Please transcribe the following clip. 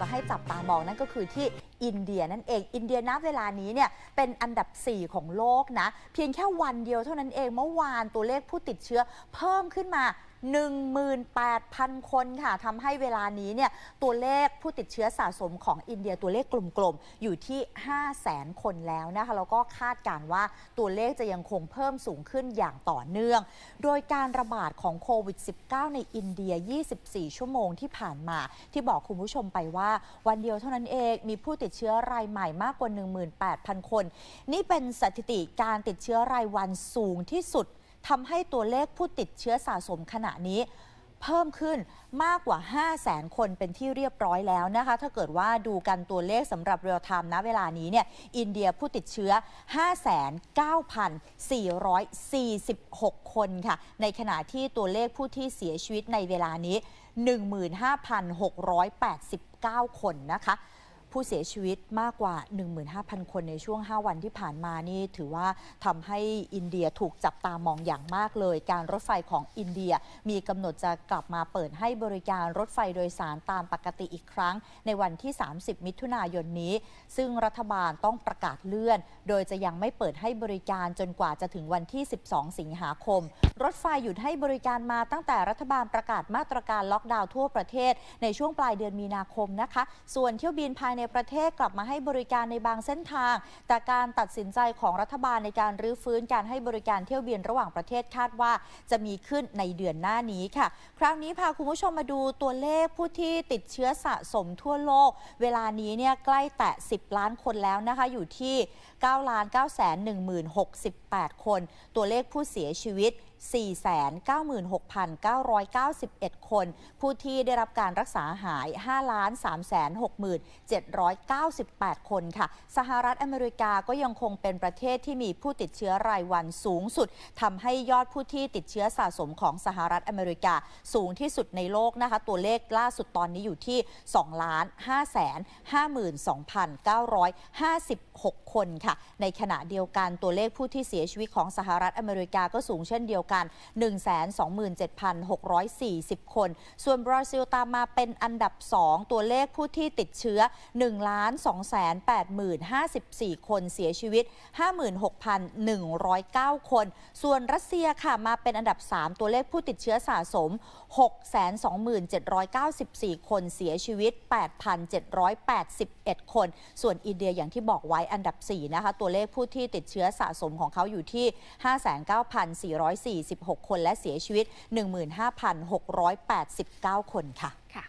จะให้จับตามองนั่นก็คือที่อินเดียนั่นเอง อินเดียณเวลานี้เนี่ยเป็นอันดับ 4 ของโลกนะ เพียงแค่วันเดียวเท่านั้นเองเมื่อวานตัวเลขผู้ติดเชื้อเพิ่มขึ้นมา 18,000 คนค่ะทำให้เวลานี้เนี่ยตัวเลขผู้ติดเชื้อสะสมของอินเดียตัวเลขกลมๆ อยู่ที่ 500,000 คนแล้วนะคะแล้วก็คาดการ์ว่าตัวเลขจะยังคงเพิ่มสูงขึ้นอย่างต่อเนื่อง โดยการระบาดของโควิด -19 ในอินเดีย 24 ชั่วโมงที่ผ่านมา ที่บอกคุณผู้ชมไปว่าวันเดียวเท่านั้นเองมีผู้ติดเชื้อรายใหม่มากกว่า 18,000 คน นี่เป็นสถิติการติดเชื้อรายวันสูงที่สุด ทำให้ตัวเลขผู้ติดเชื้อสะสมขณะนี้เพิ่มขึ้นมากกว่า 5 0 0แสนคนเป็นที่เรียบร้อยแล้วนะคะ ถ้าเกิดว่าดูกันตัวเลขสำหรับเรียลไทม์ณเวลานี้เนี่ย อินเดียผู้ติดเชื้อ 59,446 คนค่ะ ในขณะที่ตัวเลขผู้ที่เสียชีวิตในเวลานี้ 15,689 คนนะคะ ผู้เสียชีวิตมากกว่า 15,000 คนในช่วง 5 วันที่ผ่านมานี่ถือว่าทำให้อินเดียถูกจับตามองอย่างมากเลย การรถไฟของอินเดียมีกำหนดจะกลับมาเปิดให้บริการรถไฟโดยสารตามปกติอีกครั้ง ในวันที่ 30 มิถุนายนนี้ ซึ่งรัฐบาลต้องประกาศเลื่อน โดยจะยังไม่เปิดให้บริการจนกว่าจะถึงวันที่ 12 สิงหาคม รถไฟหยุดให้บริการมาตั้งแต่รัฐบาลประกาศมาตรการล็อกดาวน์ทั่วประเทศ ในช่วงปลายเดือนมีนาคมนะคะ ส่วนเที่ยวบินภายในประเทศกลับมาให้บริการในบางเส้นทาง แต่การตัดสินใจของรัฐบาลในการรื้อฟื้นการให้บริการเที่ยวบินระหว่างประเทศคาดว่า จะมีขึ้นในเดือนหน้านี้ค่ะ ครั้งนี้พาคุณผู้ชมมาดูตัวเลขผู้ที่ติดเชื้อสะสมทั่วโลก เวลานี้เนี่ยใกล้แตะ 10 ล้านคนแล้วนะคะอยู่ที่9ล้าน9 1 0 68 คน ตัวเลขผู้เสียชีวิต496,991 คน ผู้ที่ได้รับการรักษาหาย1,798 คนค่ะ สหรัฐอเมริกาก็ยังคงเป็นประเทศที่มีผู้ติดเชื้อรายวันสูงสุดทำให้ยอดผู้ที่ติดเชื้อสะสมของสหรัฐอเมริกาสูงที่สุดในโลกนะคะ ตัวเลขล่าสุดตอนนี้อยู่ที่2ล้าน5แสน52,956 คนค่ะ ในขณะเดียวกันตัวเลขผู้ที่เสียชีวิตของสหรัฐอเมริกาก็สูงเช่นเดียวกัน 127,640 คน ส่วนบราซิลตามมาเป็นอันดับ 2 ตัวเลขผู้ที่ติดเชื้อ1,280,054 คนเสียชีวิต 56,109 คน ส่วนรัสเซียค่ะมาเป็นอันดับ 3 ตัวเลขผู้ติดเชื้อสะสม 627,94 คนเสียชีวิต 8,781 คน ส่วนอินเดียอย่างที่บอกไว้อันดับ 4 นะคะ ตัวเลขผู้ที่ติดเชื้อสะสมของเขาอยู่ที่ 59,446 คนและเสียชีวิต 15,689 คนค่ะค่ะ